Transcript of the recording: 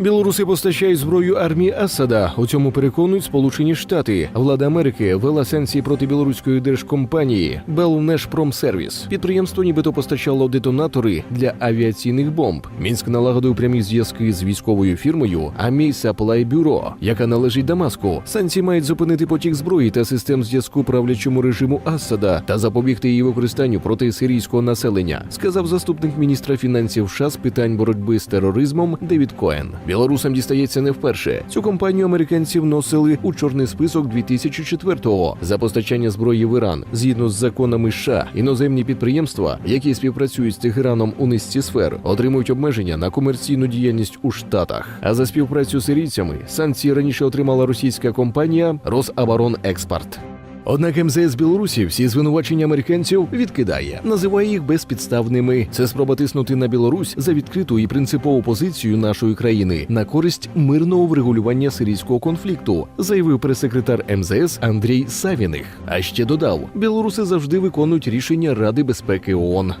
Білоруси постачають зброю армії Асада. У цьому переконують Сполучені Штати. Влада Америки ввела санкції проти білоруської держкомпанії Белнешпромсервіс. Підприємство нібито постачало детонатори для авіаційних бомб. Мінськ налагодив прямі зв'язки з військовою фірмою Амій Саплай Бюро, яка належить Дамаску. Санкції мають зупинити потік зброї та систем зв'язку правлячому режиму Асада та запобігти її використанню проти сирійського населення, сказав заступник міністра фінансів США з питань боротьби з тероризмом Девід Коен. Білорусам дістається не вперше. Цю компанію американці вносили у чорний список 2004-го за постачання зброї в Іран. Згідно з законами США, іноземні підприємства, які співпрацюють з Тегераном у низці сфер, отримують обмеження на комерційну діяльність у Штатах. А за співпрацю з сирійцями санкції раніше отримала російська компанія Росаборонекспорт. Однак МЗС Білорусі всі звинувачення американців відкидає, називає їх безпідставними. Це спроба тиснути на Білорусь за відкриту і принципову позицію нашої країни на користь мирного врегулювання сирійського конфлікту, заявив прес-секретар МЗС Андрій Савіних. А ще додав: білоруси завжди виконують рішення Ради безпеки ООН.